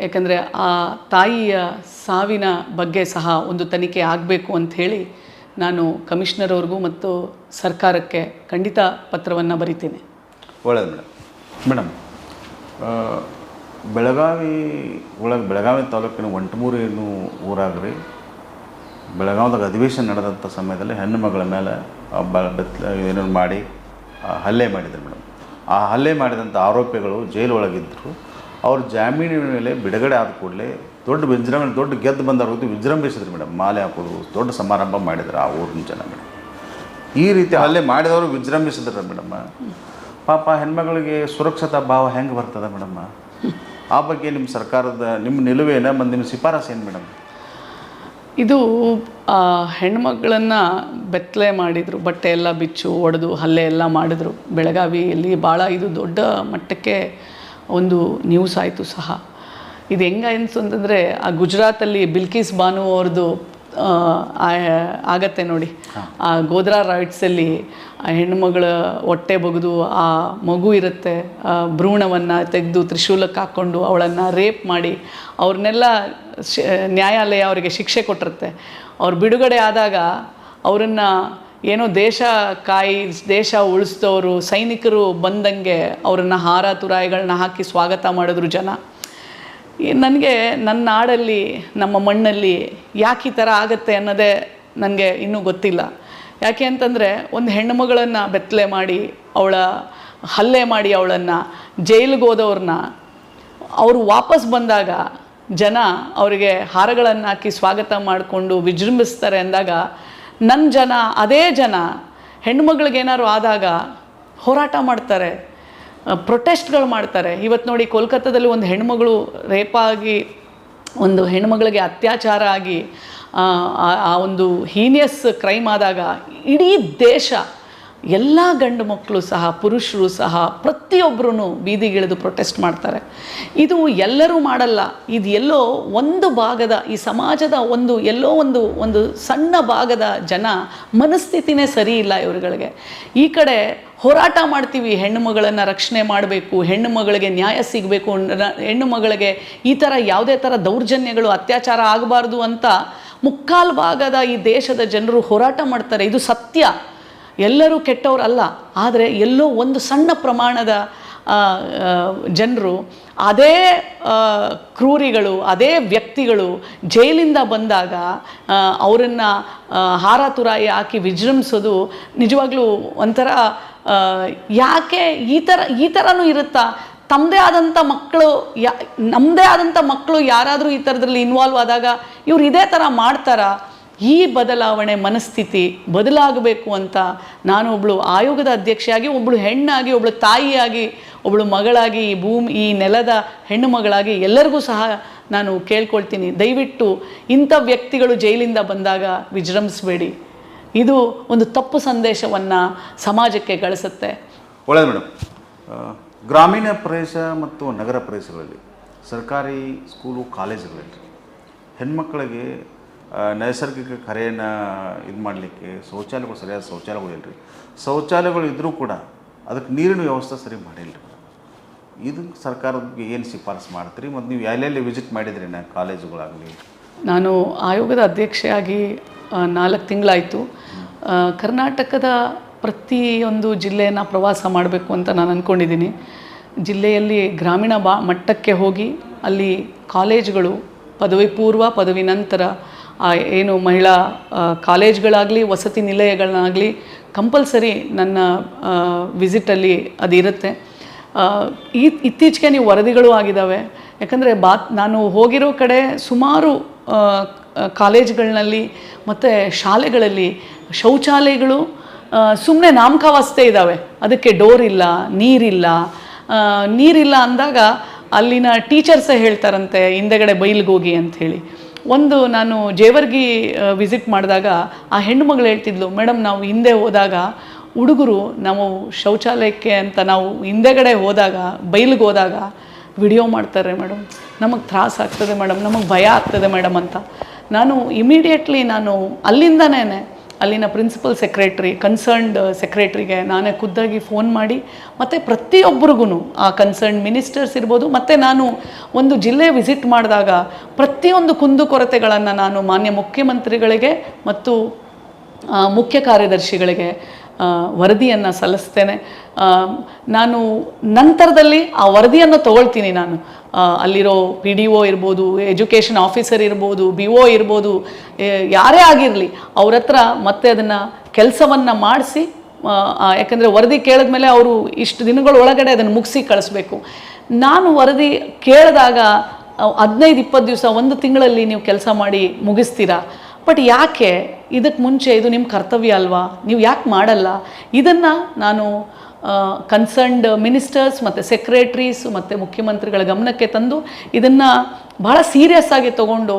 Speaker 2: ಯಾಕಂದರೆ ಆ ತಾಯಿಯ ಸಾವಿನ ಬಗ್ಗೆ ಸಹ ಒಂದು ತನಿಖೆ ಆಗಬೇಕು ಅಂಥೇಳಿ ನಾನು ಕಮಿಷನರ್ ಅವ್ರಿಗೂ ಮತ್ತು ಸರ್ಕಾರಕ್ಕೆ ಖಂಡಿತ ಪತ್ರವನ್ನು ಬರಿತೀನಿ.
Speaker 1: ಒಳ್ಳೆಯದು ಮೇಡಮ್. ಮೇಡಮ್ ಬೆಳಗಾವಿ ಒಳಗೆ ಬೆಳಗಾವಿ ತಾಲೂಕಿನ ಒಂಟಮೂರು ಏನು ಊರಾಗ್ರಿ ಬೆಳಗಾವಿದಾಗ ಅಧಿವೇಶನ ನಡೆದಂಥ ಸಮಯದಲ್ಲಿ ಹೆಣ್ಣು ಮಗಳ ಮೇಲೆ ಏನೇನು ಮಾಡಿ ಹಲ್ಲೆ ಮಾಡಿದ್ರು ಮೇಡಮ್. ಆ ಹಲ್ಲೆ ಮಾಡಿದಂಥ ಆರೋಪಿಗಳು ಜೈಲು ಒಳಗಿದ್ದರು ಅವ್ರ ಜಾಮೀನಿನ ಮೇಲೆ ಬಿಡುಗಡೆ ಆದ ಕೂಡಲೇ ದೊಡ್ಡ ವಿಜೃಂಭಣೆ ದೊಡ್ಡ ಗೆದ್ದು ಬಂದವ್ರ ಹೋಗಿ ವಿಜೃಂಭಿಸಿದ್ರು ಮೇಡಮ್, ಮಾಲೆ ಹಾಕೋದು, ದೊಡ್ಡ ಸಮಾರಂಭ ಮಾಡಿದ್ರು ಆ ಊರಿನ ಜನ ಮೇಡಮ್. ಈ ರೀತಿ ಅಲ್ಲೇ ಮಾಡಿದವರು ವಿಜೃಂಭಿಸಿದ್ರು ಮೇಡಮ್ಮ ಪಾಪ ಹೆಣ್ಮಗಳಿಗೆ ಸುರಕ್ಷತಾ ಭಾವ ಹೆಂಗೆ ಬರ್ತದೆ ಮೇಡಮ್ಮ ಆ ಬಗ್ಗೆ ನಿಮ್ಮ ಸರ್ಕಾರದ ನಿಮ್ಮ ನಿಲುವೇನ ಮತ್ತು ನಿಮ್ಮ ಶಿಫಾರಸು ಏನು ಮೇಡಮ್?
Speaker 2: ಇದು ಹೆಣ್ಮಗಳನ್ನು ಬೆತ್ತಲೆ ಮಾಡಿದರು, ಬಟ್ಟೆ ಎಲ್ಲ ಬಿಚ್ಚು, ಒಡೆದು, ಹಲ್ಲೆ ಎಲ್ಲ ಮಾಡಿದ್ರು. ಬೆಳಗಾವಿಯಲ್ಲಿ ಭಾಳ ಇದು ದೊಡ್ಡ ಮಟ್ಟಕ್ಕೆ ಒಂದು ನ್ಯೂಸ್ ಆಯಿತು ಸಹ. ಇದು ಹೆಂಗೆ ಅನಿಸ್ತು ಅಂತಂದರೆ ಆ ಗುಜರಾತಲ್ಲಿ ಬಿಲ್ಕಿಸ್ ಬಾನು ಅವ್ರದ್ದು ಆಗತ್ತೆ ನೋಡಿ. ಆ ಗೋದ್ರಾ ರೈಟ್ಸಲ್ಲಿ ಆ ಹೆಣ್ಣುಮಗಳ ಹೊಟ್ಟೆ ಬಗೆದು ಆ ಮಗು ಇರುತ್ತೆ ಭ್ರೂಣವನ್ನು ತೆಗೆದು ತ್ರಿಶೂಲಕ್ಕೆ ಹಾಕ್ಕೊಂಡು ಅವಳನ್ನು ರೇಪ್ ಮಾಡಿ ಅವ್ರನ್ನೆಲ್ಲ ಶ್ ನ್ಯಾಯಾಲಯ ಅವರಿಗೆ ಶಿಕ್ಷೆ ಕೊಟ್ಟಿರುತ್ತೆ. ಅವ್ರು ಬಿಡುಗಡೆ ಆದಾಗ ಅವರನ್ನು ಏನೋ ದೇಶ ಕಾಯಿ ದೇಶ ಉಳಿಸಿದವರು ಸೈನಿಕರು ಬಂದಂಗೆ ಅವರನ್ನು ಹಾರ ತುರಾಯಿಗಳನ್ನ ಹಾಕಿ ಸ್ವಾಗತ ಮಾಡಿದ್ರು ಜನ. ನನಗೆ ನನ್ನ ನಾಡಲ್ಲಿ, ನಮ್ಮ ಮಣ್ಣಲ್ಲಿ ಯಾಕೆ ಈ ಥರ ಆಗತ್ತೆ ಅನ್ನೋದೇ ನನಗೆ ಇನ್ನೂ ಗೊತ್ತಿಲ್ಲ. ಯಾಕೆ ಅಂತಂದರೆ ಒಂದು ಹೆಣ್ಣುಮಗಳನ್ನು ಬೆತ್ತಲೆ ಮಾಡಿ, ಅವಳ ಹಲ್ಲೆ ಮಾಡಿ ಅವಳನ್ನು, ಜೈಲಿಗೆ ಹೋದವ್ರನ್ನ, ಅವರು ವಾಪಸ್ ಬಂದಾಗ ಜನ ಅವರಿಗೆ ಹಾರಗಳನ್ನು ಹಾಕಿ ಸ್ವಾಗತ ಮಾಡಿಕೊಂಡು ವಿಜೃಂಭಿಸ್ತಾರೆ ಅಂದಾಗ ನನ್ನ ಜನ, ಅದೇ ಜನ ಹೆಣ್ಣುಮಗಳಿಗೇನಾದ್ರು ಆದಾಗ ಹೋರಾಟ ಮಾಡ್ತಾರೆ. ಪ್ರೊಟೆಸ್ಟ್ಗಳು ಮಾಡ್ತಾರೆ. ಇವತ್ತು ನೋಡಿ ಕೋಲ್ಕತ್ತಾದಲ್ಲಿ ಒಂದು ಹೆಣ್ಮಗಳು ರೇಪಾಗಿ, ಒಂದು ಹೆಣ್ಮಗಳಿಗೆ ಅತ್ಯಾಚಾರ ಆಗಿ ಆ ಒಂದು ಹೀನಿಯಸ್ ಕ್ರೈಮ್ ಆದಾಗ ಇಡೀ ದೇಶ ಎಲ್ಲ ಗಂಡು ಮಕ್ಕಳು ಸಹ, ಪುರುಷರು ಸಹ ಪ್ರತಿಯೊಬ್ಬರೂ ಬೀದಿಗಿಳಿದು ಪ್ರೊಟೆಸ್ಟ್ ಮಾಡ್ತಾರೆ. ಇದು ಎಲ್ಲರೂ ಮಾಡಲ್ಲ. ಇದು ಎಲ್ಲೋ ಒಂದು ಭಾಗದ, ಈ ಸಮಾಜದ ಒಂದು, ಎಲ್ಲೋ ಒಂದು ಒಂದು ಸಣ್ಣ ಭಾಗದ ಜನ ಮನಸ್ಥಿತಿನೇ ಸರಿ ಇಲ್ಲ ಇವರುಗಳಿಗೆ. ಈ ಕಡೆ ಹೋರಾಟ ಮಾಡ್ತೀವಿ, ಹೆಣ್ಣು ಮಗಳನ್ನು ರಕ್ಷಣೆ ಮಾಡಬೇಕು, ಹೆಣ್ಣು ಮಗಳಿಗೆ ನ್ಯಾಯ ಸಿಗಬೇಕು ಹೆಣ್ಣು ಮಗಳಿಗೆ ಈ ಥರ ಯಾವುದೇ ಥರ ದೌರ್ಜನ್ಯಗಳು, ಅತ್ಯಾಚಾರ ಆಗಬಾರ್ದು ಅಂತ ಮುಕ್ಕಾಲು ಭಾಗದ ಈ ದೇಶದ ಜನರು ಹೋರಾಟ ಮಾಡ್ತಾರೆ. ಇದು ಸತ್ಯ. ಎಲ್ಲರೂ ಕೆಟ್ಟವರಲ್ಲ ಆದರೆ ಎಲ್ಲೋ ಒಂದು ಸಣ್ಣ ಪ್ರಮಾಣದ ಜನರು ಅದೇ ಕ್ರೂರಿಗಳು, ಅದೇ ವ್ಯಕ್ತಿಗಳು ಜೈಲಿಂದ ಬಂದಾಗ ಅವರನ್ನು ಹಾರ ತುರಾಯಿ ಹಾಕಿ ವಿಜೃಂಭಿಸೋದು ನಿಜವಾಗ್ಲೂ ಒಂಥರ ಯಾಕೆ ಈ ಥರ ಈ ಥರನೂ ಇರುತ್ತಾ? ತಮ್ಮದೇ ಆದಂಥ ಮಕ್ಕಳು ಯಾ ನಮ್ಮದೇ ಆದಂಥ ಮಕ್ಕಳು ಯಾರಾದರೂ ಈ ಥರದ್ರಲ್ಲಿ ಇನ್ವಾಲ್ವ್ ಆದಾಗ ಇವ್ರು ಇದೇ ಥರ ಮಾಡ್ತಾರಾ? ಈ ಬದಲಾವಣೆ ಮನಸ್ಥಿತಿ ಬದಲಾಗಬೇಕು ಅಂತ ನಾನು ಒಬ್ಬಳು ಆಯೋಗದ ಅಧ್ಯಕ್ಷೆಯಾಗಿ ಒಬ್ಬಳು ಹೆಣ್ಣಾಗಿ ಒಬ್ಬಳು ತಾಯಿಯಾಗಿ ಒಬ್ಬಳು ಮಗಳಾಗಿ ಈ ಭೂಮಿ ಈ ನೆಲದ ಹೆಣ್ಣು ಮಗಳಾಗಿ ಎಲ್ಲರಿಗೂ ಸಹ ನಾನು ಕೇಳ್ಕೊಳ್ತೀನಿ. ದಯವಿಟ್ಟು ಇಂಥ ವ್ಯಕ್ತಿಗಳು ಜೈಲಿಂದ ಬಂದಾಗ ವಿಜೃಂಭಿಸಬೇಡಿ. ಇದು ಒಂದು ತಪ್ಪು ಸಂದೇಶವನ್ನು ಸಮಾಜಕ್ಕೆ ಗಳಿಸುತ್ತೆ.
Speaker 1: ಒಳ್ಳೆಯದು ಮೇಡಮ್. ಗ್ರಾಮೀಣ ಪ್ರದೇಶ ಮತ್ತು ನಗರ ಪ್ರದೇಶಗಳಲ್ಲಿ ಸರ್ಕಾರಿ ಸ್ಕೂಲು ಕಾಲೇಜುಗಳಲ್ಲಿ ಹೆಣ್ಮಕ್ಳಿಗೆ ಆ, ನೈಸರ್ಗಿಕ ಕರೆಯನ್ನು ಇದು ಮಾಡಲಿಕ್ಕೆ ಶೌಚಾಲಯಗಳು ಸರಿಯಾದ ಶೌಚಾಲಯಗಳು ಇಲ್ಲರಿ ಶೌಚಾಲಯಗಳು ಇದ್ದರೂ ಕೂಡ ಅದಕ್ಕೆ ನೀರಿನ ವ್ಯವಸ್ಥೆ ಸರಿ ಮಾಡಿಲ್ಲ ರೀ ಇದು ಸರ್ಕಾರಕ್ಕೆ ಏನು ಶಿಫಾರಸು ಮಾಡ್ತೀರಿ? ಮತ್ತು ನೀವು ಎಲ್ಲೆಲ್ಲಿ ವಿಸಿಟ್ ಮಾಡಿದ್ರಿ ನಾ ಕಾಲೇಜುಗಳಾಗಲಿ?
Speaker 2: ನಾನು ಆಯೋಗದ ಅಧ್ಯಕ್ಷೆಯಾಗಿ ನಾಲ್ಕು ತಿಂಗಳಾಯಿತು. ಕರ್ನಾಟಕದ ಪ್ರತಿಯೊಂದು ಜಿಲ್ಲೆಯನ್ನು ಪ್ರವಾಸ ಮಾಡಬೇಕು ಅಂತ ನಾನು ಅಂದ್ಕೊಂಡಿದ್ದೀನಿ ಜಿಲ್ಲೆಯಲ್ಲಿ ಗ್ರಾಮೀಣ ಬಾ ಮಟ್ಟಕ್ಕೆ ಹೋಗಿ ಅಲ್ಲಿ ಕಾಲೇಜುಗಳು ಪದವಿ ಪೂರ್ವ ಪದವಿ ನಂತರ ಏನು ಮಹಿಳಾ ಕಾಲೇಜ್ಗಳಾಗಲಿ, ವಸತಿ ನಿಲಯಗಳನ್ನಾಗಲಿ ಕಂಪಲ್ಸರಿ ನನ್ನ ವಿಸಿಟಲ್ಲಿ ಅದಿರುತ್ತೆ. ಈ ಇತ್ತೀಚೆಗೆ ನೀವು ವರದಿಗಳು ಆಗಿದ್ದಾವೆ. ಯಾಕಂದರೆ ಬಾತ್ ನಾನು ಹೋಗಿರೋ ಕಡೆ ಸುಮಾರು ಕಾಲೇಜ್ಗಳಲ್ಲಿ ಮತ್ತು ಶಾಲೆಗಳಲ್ಲಿ ಶೌಚಾಲಯಗಳು ಸುಮ್ಮನೆ ನಾಮಕಾವಸ್ಥೆ ಇದ್ದಾವೆ. ಅದಕ್ಕೆ ಡೋರ್ ಇಲ್ಲ, ನೀರಿಲ್ಲ. ನೀರಿಲ್ಲ ಅಂದಾಗ ಅಲ್ಲಿನ ಟೀಚರ್ಸೇ ಹೇಳ್ತಾರಂತೆ, ಹಿಂದೆಗಡೆ ಬೈಲ್ಗೋಗಿ ಅಂಥೇಳಿ. ಒಂದು ನಾನು ಜೇವರ್ಗಿ ವಿಸಿಟ್ ಮಾಡಿದಾಗ ಆ ಹೆಣ್ಣು ಮಗಳು ಹೇಳ್ತಿದ್ಲು ಮೇಡಮ್ ನಾವು ಹಿಂದೆ ಹೋದಾಗ ಹುಡುಗರು ನಾವು ಶೌಚಾಲಯಕ್ಕೆ ಅಂತ ನಾವು ಹಿಂದೆಗಡೆ ಹೋದಾಗ ಬೈಲಿಗೆ ಹೋದಾಗ ವಿಡಿಯೋ ಮಾಡ್ತಾರೆ ಮೇಡಮ್ ನಮಗೆ ತ್ರಾಸ ಆಗ್ತದೆ ಮೇಡಮ್ ನಮಗೆ ಭಯ ಆಗ್ತದೆ ಮೇಡಮ್ ಅಂತ. ನಾನು ಇಮಿಡಿಯೇಟ್ಲಿ ನಾನು ಅಲ್ಲಿಂದನೇ ಅಲ್ಲಿನ ಪ್ರಿನ್ಸಿಪಲ್ ಸೆಕ್ರೆಟ್ರಿ ಕನ್ಸರ್ನ್ಡ್ ಸೆಕ್ರೆಟ್ರಿಗೆ ನಾನೇ ಖುದ್ದಾಗಿ ಫೋನ್ ಮಾಡಿ, ಮತ್ತು ಪ್ರತಿಯೊಬ್ಬರಿಗೂ ಆ ಕನ್ಸರ್ನ್ ಮಿನಿಸ್ಟರ್ಸ್ ಇರ್ಬೋದು, ಮತ್ತು ನಾನು ಒಂದು ಜಿಲ್ಲೆ ವಿಸಿಟ್ ಮಾಡಿದಾಗ ಪ್ರತಿಯೊಂದು ಕುಂದುಕೊರತೆಗಳನ್ನು ನಾನು ಮಾನ್ಯ ಮುಖ್ಯಮಂತ್ರಿಗಳಿಗೆ ಮತ್ತು ಮುಖ್ಯ ಕಾರ್ಯದರ್ಶಿಗಳಿಗೆ ವರದಿಯನ್ನು ಸಲ್ಲಿಸ್ತೇನೆ. ನಾನು ನಂತರದಲ್ಲಿ ಆ ವರದಿಯನ್ನು ತಗೊಳ್ತೀನಿ ನಾನು. ಅಲ್ಲಿರೋ ಪಿ ಡಿ ಒ ಇರ್ಬೋದು ಎಜುಕೇಷನ್ ಆಫೀಸರ್ ಇರ್ಬೋದು ಬಿ ಒ ಇರ್ಬೋದು ಯಾರೇ ಆಗಿರಲಿ, ಅವ್ರ ಹತ್ರ ಮತ್ತೆ ಅದನ್ನು ಕೆಲಸವನ್ನು ಮಾಡಿಸಿ ಯಾಕಂದರೆ ವರದಿ ಕೇಳಿದ ಮೇಲೆ ಅವರು ಇಷ್ಟು ದಿನಗಳ ಒಳಗಡೆ ಅದನ್ನು ಮುಗಿಸಿ ಕಳಿಸ್ಬೇಕು. ನಾನು ವರದಿ ಕೇಳಿದಾಗ ಹದಿನೈದು, ಇಪ್ಪತ್ತು ದಿವಸ, ಒಂದು ತಿಂಗಳಲ್ಲಿ ನೀವು ಕೆಲಸ ಮಾಡಿ ಮುಗಿಸ್ತೀರಾ? ಬಟ್ ಯಾಕೆ? ಇದಕ್ಕೆ ಮುಂಚೆ ಇದು ನಿಮ್ಮ ಕರ್ತವ್ಯ ಅಲ್ವಾ? ನೀವು ಯಾಕೆ ಮಾಡಲ್ಲ? ಇದನ್ನು ನಾನು ಕನ್ಸರ್ನ್ಡ್ ಮಿನಿಸ್ಟರ್ಸ್ ಮತ್ತು ಸೆಕ್ರೆಟ್ರೀಸ್ ಮತ್ತು ಮುಖ್ಯಮಂತ್ರಿಗಳ ಗಮನಕ್ಕೆ ತಂದು ಇದನ್ನು ಭಾಳ ಸೀರಿಯಸ್ ಆಗಿ ತಗೊಂಡು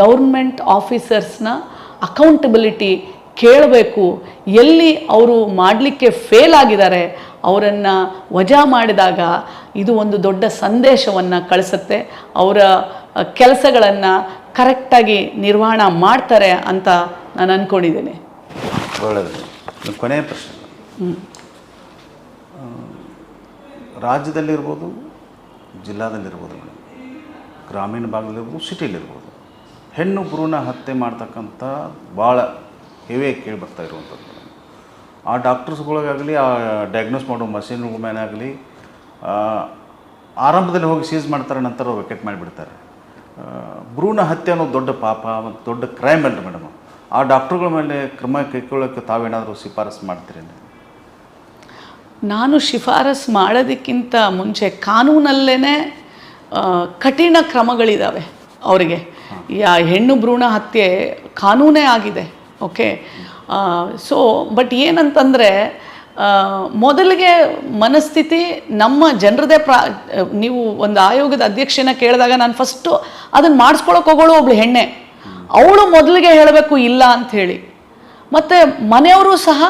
Speaker 2: ಗೌರ್ಮೆಂಟ್ ಆಫೀಸರ್ಸ್ನ ಅಕೌಂಟಬಿಲಿಟಿ ಕೇಳಬೇಕು. ಎಲ್ಲಿ ಅವರು ಮಾಡಲಿಕ್ಕೆ ಫೇಲ್ ಆಗಿದ್ದಾರೆ ಅವರನ್ನು ವಜಾ ಮಾಡಿದಾಗ ಇದು ಒಂದು ದೊಡ್ಡ ಸಂದೇಶವನ್ನು ಕಳಿಸುತ್ತೆ. ಅವರ ಕೆಲಸಗಳನ್ನು ಕರೆಕ್ಟಾಗಿ ನಿರ್ವಹಣೆ ಮಾಡ್ತಾರೆ ಅಂತ ನಾನು ಅಂದ್ಕೊಂಡಿದ್ದೀನಿ
Speaker 1: ಒಳ್ಳೆಯದು ಕೊನೆಯ ಪ್ರಶ್ನೆ. ರಾಜ್ಯದಲ್ಲಿರ್ಬೋದು, ಜಿಲ್ಲಾದಲ್ಲಿರ್ಬೋದು ಮೇಡಮ್ ಗ್ರಾಮೀಣ ಭಾಗದಲ್ಲಿರ್ಬೋದು ಸಿಟಿಲಿರ್ಬೋದು ಹೆಣ್ಣು ಭ್ರೂಣ ಹತ್ಯೆ ಮಾಡ್ತಕ್ಕಂಥ ಭಾಳ ಹೆವಿಯಾಗಿ ಕೇಳಿ ಬರ್ತಾ ಇರುವಂಥದ್ದು. ಮೇಡಮ್ ಆ ಡಾಕ್ಟರ್ಸ್ಗಳಿಗಾಗಲಿ, ಆ ಡಯಾಗ್ನೋಸ್ ಮಾಡೋ ಮಷೀನ್ಗಳ ಮೇಲಾಗಲಿ ಆರಂಭದಲ್ಲಿ ಹೋಗಿ ಸೀಸ್ ಮಾಡ್ತಾರೆ ನಂತರ ವೆಕೆಟ್ ಮಾಡಿಬಿಡ್ತಾರೆ. ಭ್ರೂಣ ಹತ್ಯೆ ಅನ್ನೋದು ದೊಡ್ಡ ಪಾಪ ಮತ್ತು ದೊಡ್ಡ ಕ್ರೈಮ್ ಅಲ್ಲ ಮೇಡಮ್ ಆ ಡಾಕ್ಟ್ರುಗಳ ಮೇಲೆ ಕ್ರಮ ಕೈಗೊಳ್ಳೋಕ್ಕೆ ತಾವೇನಾದರೂ ಶಿಫಾರಸು ಮಾಡ್ತೀರಿ
Speaker 2: ನಾನು ಶಿಫಾರಸ್ ಮಾಡೋದಕ್ಕಿಂತ ಮುಂಚೆ ಕಾನೂನಲ್ಲೇ ಕಠಿಣ ಕ್ರಮಗಳಿದ್ದಾವೆ ಅವರಿಗೆ. ಯಾ ಹೆಣ್ಣು ಭ್ರೂಣ ಹತ್ಯೆ ಕಾನೂನೇ ಆಗಿದೆ ಓಕೆ? ಸೊ ಬಟ್ ಏನಂತಂದರೆ ಮೊದಲಿಗೆ ಮನಸ್ಥಿತಿ ನಮ್ಮ ಜನರದೇ ಪ್ರಾ ನೀವು ಒಂದು ಆಯೋಗದ ಅಧ್ಯಕ್ಷನ ಕೇಳಿದಾಗ ನಾನು ಫಸ್ಟು ಅದನ್ನು ಮಾಡಿಸ್ಕೊಳಕ್ಕೆ ಹೋಗೋಳು ಒಬ್ಳು ಹೆಣ್ಣೆ. ಅವಳು ಮೊದಲಿಗೆ ಹೇಳಬೇಕು ಇಲ್ಲ ಅಂತ ಹೇಳಿ ಮತ್ತು ಮನೆಯವರು ಸಹ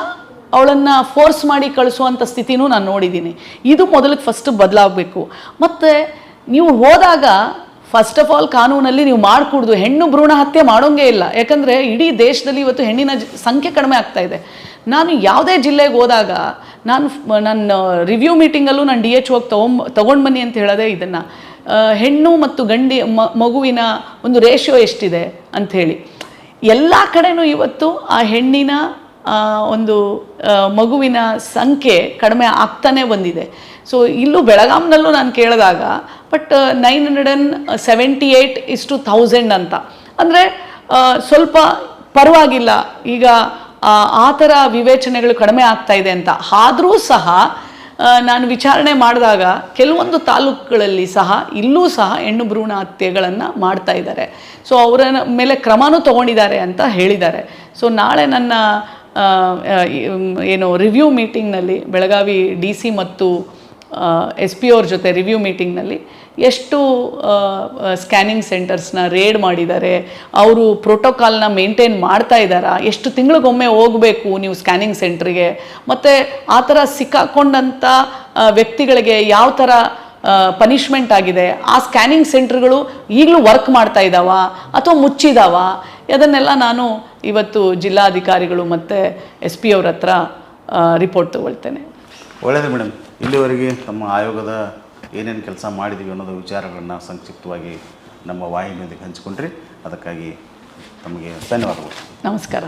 Speaker 2: ಅವಳನ್ನು ಫೋರ್ಸ್ ಮಾಡಿ ಕಳಿಸುವಂಥ ಸ್ಥಿತಿನೂ ನಾನು ನೋಡಿದ್ದೀನಿ ಇದು ಮೊದಲಿಗೆ ಫಸ್ಟ್ ಬದಲಾಗಬೇಕು. ಮತ್ತು ನೀವು ಹೋದಾಗ ಫಸ್ಟ್ ಆಫ್ ಆಲ್ ಕಾನೂನಲ್ಲಿ ನೀವು ಮಾಡಿಕೊಡ್ದು. ಹೆಣ್ಣು ಭ್ರೂಣ ಹತ್ಯೆ ಮಾಡೋಂಗೇ ಇಲ್ಲ. ಯಾಕಂದರೆ ಇಡೀ ದೇಶದಲ್ಲಿ ಇವತ್ತು ಹೆಣ್ಣಿನ ಸಂಖ್ಯೆ ಕಡಿಮೆ ಆಗ್ತಾ ಇದೆ. ನಾನು ಯಾವುದೇ ಜಿಲ್ಲೆಗೆ ಹೋದಾಗ ನಾನು ನನ್ನ ರಿವ್ಯೂ ಮೀಟಿಂಗಲ್ಲೂ ನಾನು ಡಿ ಎಚ್ ಹೋಗಿ ತೊಗೊಂಬ ತೊಗೊಂಡು ಬನ್ನಿ ಅಂತ ಹೇಳೋದೇ ಇದನ್ನು. ಹೆಣ್ಣು ಮತ್ತು ಗಂಡಿ ಮಗುವಿನ ಒಂದು ರೇಷಿಯೋ ಎಷ್ಟಿದೆ ಅಂಥೇಳಿ ಎಲ್ಲ ಕಡೆನೂ ಇವತ್ತು ಆ ಹೆಣ್ಣಿನ ಒಂದು ಮಗುವಿನ ಸಂಖ್ಯೆ ಕಡಿಮೆ ಆಗ್ತಾನೆ ಬಂದಿದೆ. ಸೊ ಇಲ್ಲೂ ಬೆಳಗಾಂನಲ್ಲೂ ನಾನು ಕೇಳಿದಾಗ but nine hundred and seventy eight is two thousand ಅಂತ. ಅಂದರೆ ಸ್ವಲ್ಪ ಪರವಾಗಿಲ್ಲ. ಈಗ, ಆ ಥರ ವಿವೇಚನೆಗಳು ಕಡಿಮೆ ಆಗ್ತಾ ಇದೆ ಅಂತ. ಆದರೂ ಸಹ ನಾನು ವಿಚಾರಣೆ ಮಾಡಿದಾಗ ಕೆಲವೊಂದು ತಾಲೂಕುಗಳಲ್ಲಿ ಸಹ, ಇಲ್ಲೂ ಸಹ ಹೆಣ್ಣು ಭ್ರೂಣ ಹತ್ಯೆಗಳನ್ನು ಮಾಡ್ತಾ ಇದ್ದಾರೆ. ಸೊ ಅವರ ಮೇಲೆ ಕ್ರಮನೂ ತಗೊಂಡಿದ್ದಾರೆ ಅಂತ ಹೇಳಿದ್ದಾರೆ. ಸೊ ನಾಳೆ ನನ್ನ ಏನು ರಿವ್ಯೂ ಮೀಟಿಂಗ್ನಲ್ಲಿ ಬೆಳಗಾವಿ ಡಿ ಸಿ ಮತ್ತು ಎಸ್ ಪಿ ಅವ್ರ ಜೊತೆ ರಿವ್ಯೂ ಮೀಟಿಂಗ್ನಲ್ಲಿ ಎಷ್ಟು ಸ್ಕ್ಯಾನಿಂಗ್ ಸೆಂಟರ್ಸ್ನ ರೇಡ್ ಮಾಡಿದ್ದಾರೆ, ಅವರು ಪ್ರೋಟೋಕಾಲ್ನ ಮೇಂಟೈನ್ ಮಾಡ್ತಾ ಇದ್ದಾರಾ, ಎಷ್ಟು ತಿಂಗಳಿಗೊಮ್ಮೆ ಹೋಗಬೇಕು ನೀವು ಸ್ಕ್ಯಾನಿಂಗ್ ಸೆಂಟ್ರಿಗೆ ಮತ್ತು ಆ ಥರ ಸಿಕ್ಕಾಕೊಂಡಂಥ ವ್ಯಕ್ತಿಗಳಿಗೆ ಯಾವ ಥರ ಪನಿಷ್ಮೆಂಟ್ ಆಗಿದೆ? ಆ ಸ್ಕ್ಯಾನಿಂಗ್ ಸೆಂಟ್ರ್ಗಳು ಈಗಲೂ ವರ್ಕ್ ಮಾಡ್ತಾ ಇದ್ದಾವಾ, ಅಥವಾ ಮುಚ್ಚಿದಾವ? ಅದನ್ನೆಲ್ಲ ನಾನು ಇವತ್ತು ಜಿಲ್ಲಾಧಿಕಾರಿಗಳು ಮತ್ತು ಎಸ್ ಪಿ ಅವ್ರ ಹತ್ರ ರಿಪೋರ್ಟ್ ತಗೊಳ್ತೇನೆ.
Speaker 1: ಒಳ್ಳೆಯದು ಮೇಡಮ್ ಇಲ್ಲಿವರೆಗೆ ನಮ್ಮ ಆಯೋಗದ ಏನೇನು ಕೆಲಸ ಮಾಡಿದ್ದೀವಿ ಅನ್ನೋದು ವಿಚಾರಗಳನ್ನು ಸಂಕ್ಷಿಪ್ತವಾಗಿ ನಮ್ಮ ವಾಹಿನಿಯೊಂದಿಗೆ ಹಂಚಿಕೊಂಡ್ರಿ. ಅದಕ್ಕಾಗಿ ತಮಗೆ ಧನ್ಯವಾದಗಳು.
Speaker 2: ನಮಸ್ಕಾರ.